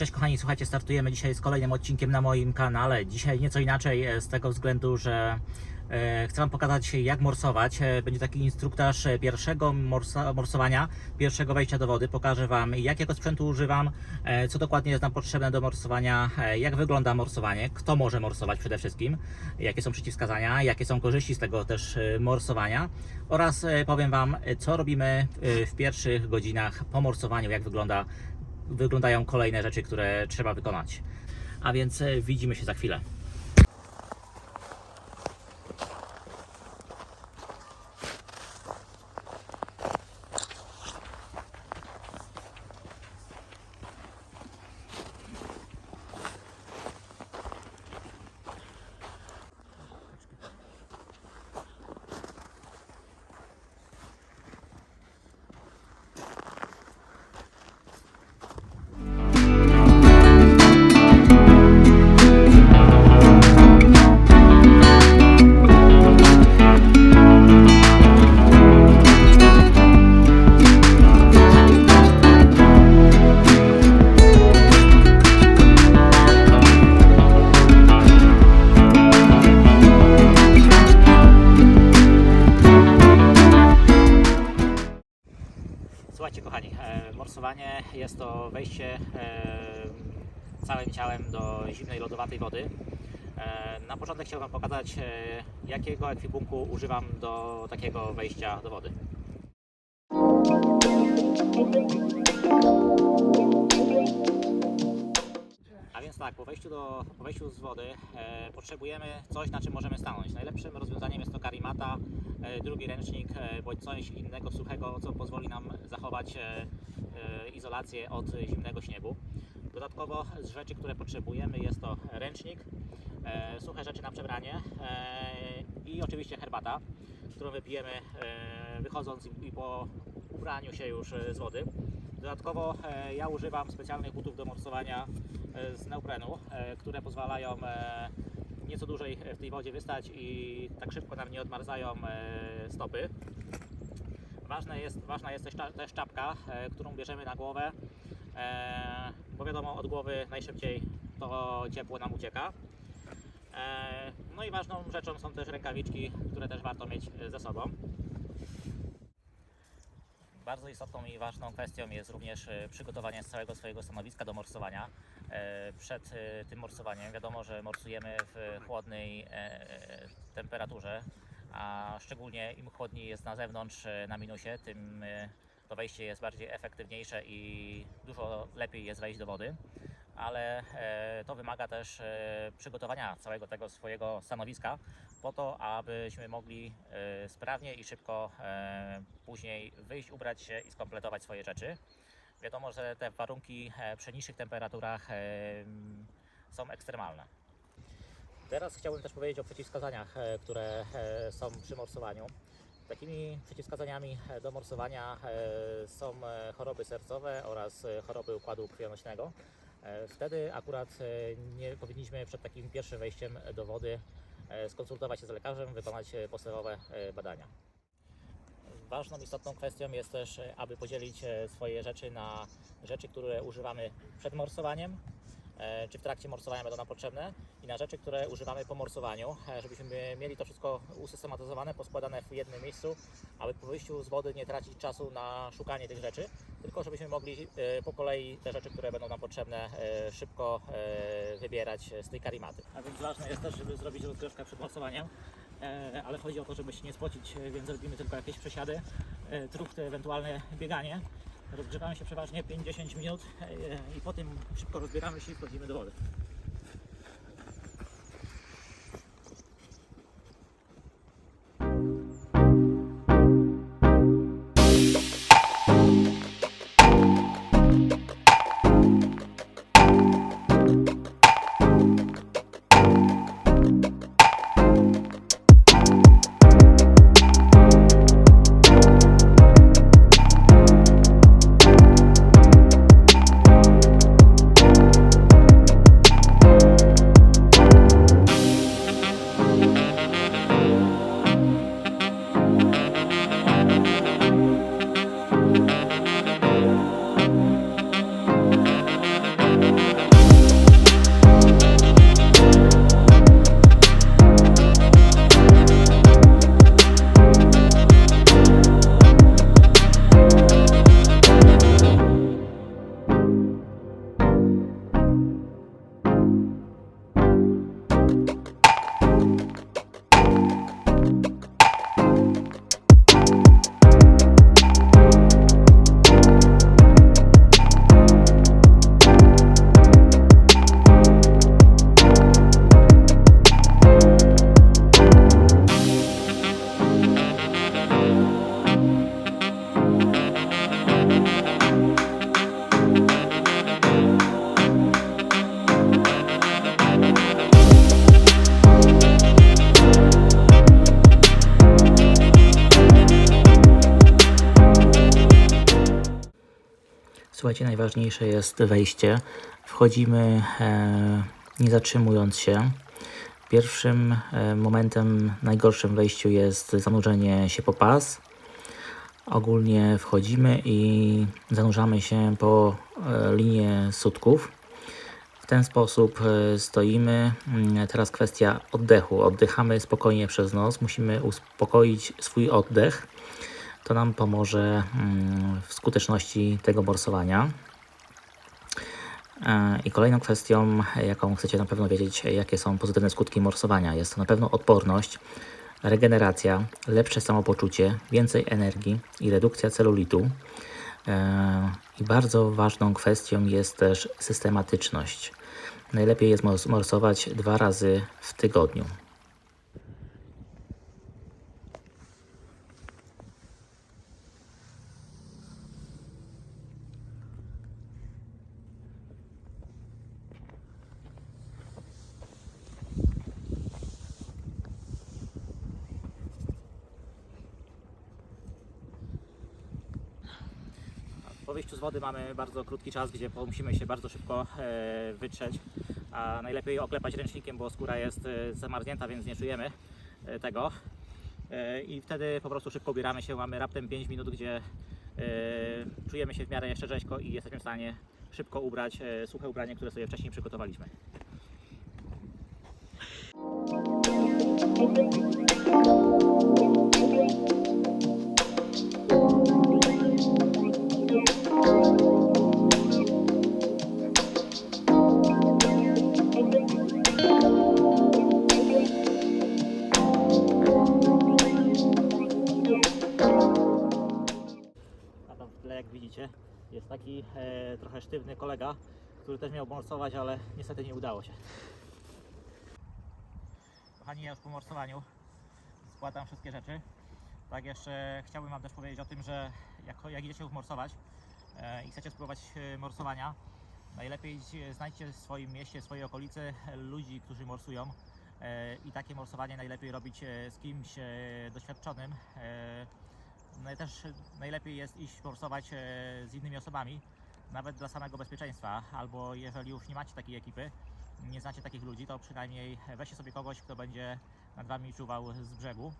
Cześć kochani, słuchajcie, startujemy dzisiaj z kolejnym odcinkiem na moim kanale. Dzisiaj nieco inaczej e, z tego względu, że e, chcę Wam pokazać jak morsować. E, Będzie taki instruktaż pierwszego morsa, morsowania, pierwszego wejścia do wody. Pokażę Wam jakiego sprzętu używam, co dokładnie jest nam potrzebne do morsowania, jak wygląda morsowanie, kto może morsować przede wszystkim, jakie są przeciwwskazania, jakie są korzyści z tego też morsowania oraz powiem Wam co robimy w pierwszych godzinach po morsowaniu, jak wygląda wyglądają kolejne rzeczy, które trzeba wykonać. A więc e, widzimy się za chwilę. Do zimnej, lodowatej wody. E, na początek chciałbym pokazać, e, jakiego ekwipunku używam do takiego wejścia do wody. A więc tak, po wejściu, do, po wejściu z wody e, potrzebujemy coś, na czym możemy stanąć. Najlepszym rozwiązaniem jest to karimata, e, drugi ręcznik e, bądź coś innego suchego, co pozwoli nam zachować e, e, izolację od zimnego śniegu. Dodatkowo z rzeczy, które potrzebujemy jest to ręcznik, e, suche rzeczy na przebranie e, i oczywiście herbata, którą wypijemy e, wychodząc i, po ubraniu się już z wody. Dodatkowo ja używam specjalnych butów do morsowania z neoprenu, które pozwalają nieco dłużej w tej wodzie wystać i tak szybko nam nie odmarzają stopy. Ważne jest, ważna jest też, też czapka, którą bierzemy na głowę, e, bo wiadomo od głowy najszybciej to ciepło nam ucieka. E, no i ważną rzeczą są też rękawiczki, które też warto mieć ze sobą. Bardzo istotną i ważną kwestią jest również e, przygotowanie całego swojego stanowiska do morsowania. E, Przed e, tym morsowaniem wiadomo, że morsujemy w chłodnej temperaturze, a szczególnie im chłodniej jest na zewnątrz na minusie, tym to wejście jest bardziej efektywniejsze i dużo lepiej jest wejść do wody. Ale e, to wymaga też e, przygotowania całego tego swojego stanowiska po to, abyśmy mogli e, sprawnie i szybko później wyjść, ubrać się i skompletować swoje rzeczy. Wiadomo, że te warunki przy niższych temperaturach e, m, są ekstremalne. Teraz chciałbym też powiedzieć o przeciwwskazaniach, które są przy morsowaniu. Takimi przeciwwskazaniami e, do morsowania e, są e, choroby sercowe oraz choroby układu krwionośnego. Wtedy akurat nie powinniśmy przed takim pierwszym wejściem do wody skonsultować się z lekarzem, wykonać podstawowe badania. Ważną, istotną kwestią jest też, aby podzielić swoje rzeczy na rzeczy, które używamy przed morsowaniem, czy w trakcie morsowania będą nam potrzebne i na rzeczy, które używamy po morsowaniu, e, żebyśmy mieli to wszystko usystematyzowane, poskładane w jednym miejscu, aby po wyjściu z wody nie tracić czasu na szukanie tych rzeczy, tylko żebyśmy mogli e, po kolei te rzeczy, które będą nam potrzebne, e, szybko e, wybierać z tej karimaty. A więc ważne jest też, żeby zrobić rozgrzewkę przed morsowaniem, e, ale chodzi o to, żeby się nie spocić, e, więc robimy tylko jakieś przesiady, e, truchty, ewentualne bieganie. Rozgrzewamy się przeważnie 5-10 minut e, i po tym szybko rozbieramy się i wchodzimy do wody. Słuchajcie, najważniejsze jest wejście. Wchodzimy e, nie zatrzymując się. Pierwszym e, momentem, najgorszym wejściu jest zanurzenie się po pas. Ogólnie wchodzimy i zanurzamy się po e, linię sutków. W ten sposób stoimy. Mm, Teraz kwestia oddechu. Oddychamy spokojnie przez nos. Musimy uspokoić swój oddech. To nam pomoże mm, w skuteczności tego morsowania. E, I kolejną kwestią, jaką chcecie na pewno wiedzieć, jakie są pozytywne skutki morsowania, jest to na pewno odporność, regeneracja, lepsze samopoczucie, więcej energii i redukcja celulitu. E, I bardzo ważną kwestią jest też systematyczność. Najlepiej jest mors- morsować dwa razy w tygodniu. Po wyjściu z wody mamy bardzo krótki czas, gdzie musimy się bardzo szybko e, wytrzeć, a najlepiej oklepać ręcznikiem, bo skóra jest e, zamarznięta, więc nie czujemy e, tego. I wtedy po prostu szybko ubieramy się, mamy raptem 5 minut, gdzie czujemy się w miarę jeszcze rzeźko i jesteśmy w stanie szybko ubrać suche ubranie, które sobie wcześniej przygotowaliśmy. A też miał morsować, ale niestety nie udało się. Kochani, ja już po morsowaniu składam wszystkie rzeczy. Tak jeszcze chciałbym Wam też powiedzieć o tym, że jak, jak idziecie morsować e, i chcecie spróbować e, morsowania, najlepiej e, znajdźcie w swoim mieście, w swojej okolicy ludzi, którzy morsują. I takie morsowanie najlepiej robić z kimś doświadczonym. No i też najlepiej jest iść morsować z innymi osobami, nawet dla samego bezpieczeństwa, albo jeżeli już nie macie takiej ekipy, nie znacie takich ludzi, to przynajmniej weźcie sobie kogoś, kto będzie nad Wami czuwał z brzegu.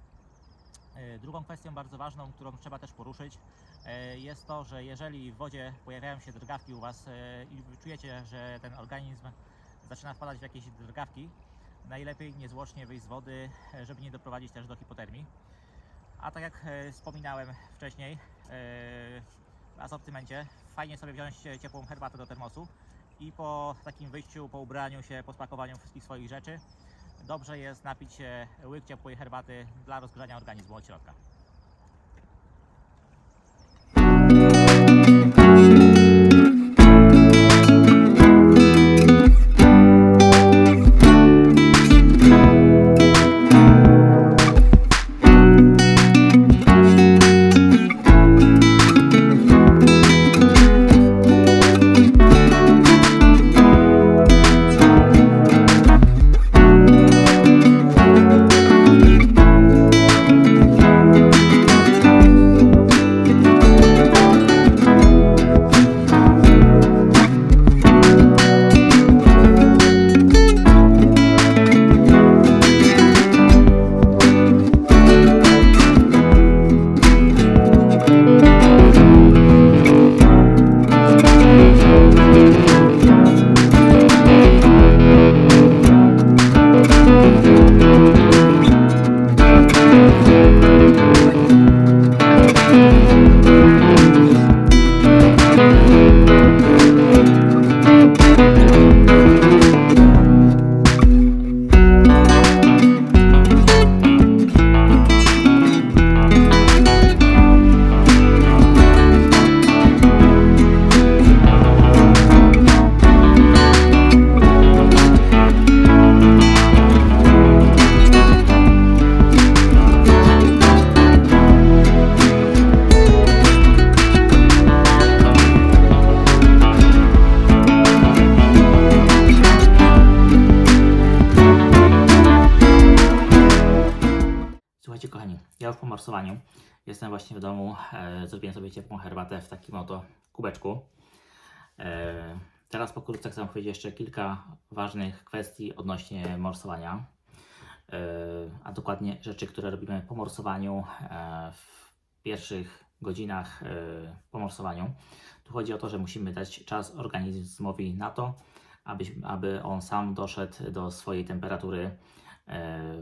E, Drugą kwestią bardzo ważną, którą trzeba też poruszyć, e, jest to, że jeżeli w wodzie pojawiają się drgawki u Was e, i czujecie, że ten organizm zaczyna wpadać w jakieś drgawki, najlepiej niezwłocznie wyjść z wody, żeby nie doprowadzić też do hipotermii. A tak jak wspominałem wcześniej, e, w asortymencie fajnie sobie wziąć e, ciepłą herbatę do termosu i po takim wyjściu, po ubraniu się, po spakowaniu wszystkich swoich rzeczy, dobrze jest napić się łyk ciepłej herbaty dla rozgrzania organizmu od środka. Jestem właśnie w domu. E, zrobiłem sobie ciepłą herbatę w takim oto kubeczku. E, Teraz pokrótce chcę powiedzieć jeszcze kilka ważnych kwestii odnośnie morsowania, E, a dokładnie rzeczy, które robimy po morsowaniu e, w pierwszych godzinach e, po morsowaniu. Tu chodzi o to, że musimy dać czas organizmowi na to, aby, aby on sam doszedł do swojej temperatury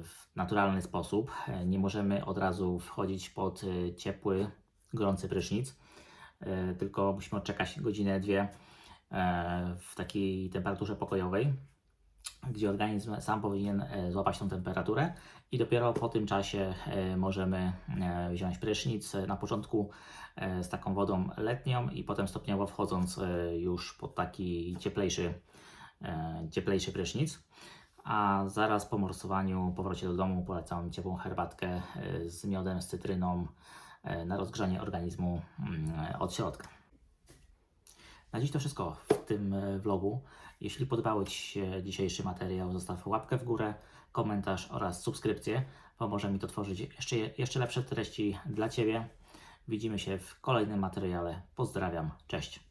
w naturalny sposób. E, Nie możemy od razu wchodzić pod e, ciepły, gorący prysznic, e, tylko musimy odczekać godzinę, dwie e, w takiej temperaturze pokojowej, gdzie organizm sam powinien e, złapać tą temperaturę i dopiero po tym czasie e, możemy e, wziąć prysznic. Na początku e, z taką wodą letnią i potem stopniowo wchodząc e, już pod taki cieplejszy, e, cieplejszy prysznic. A zaraz po morsowaniu, powrocie do domu polecam ciepłą herbatkę e, z miodem, z cytryną e, na rozgrzanie organizmu mm, od środka. Na dziś to wszystko w tym e, vlogu. Jeśli podobał Ci się dzisiejszy materiał, zostaw łapkę w górę, komentarz oraz subskrypcję. Pomoże mi to tworzyć jeszcze, jeszcze lepsze treści dla Ciebie. Widzimy się w kolejnym materiale. Pozdrawiam, cześć.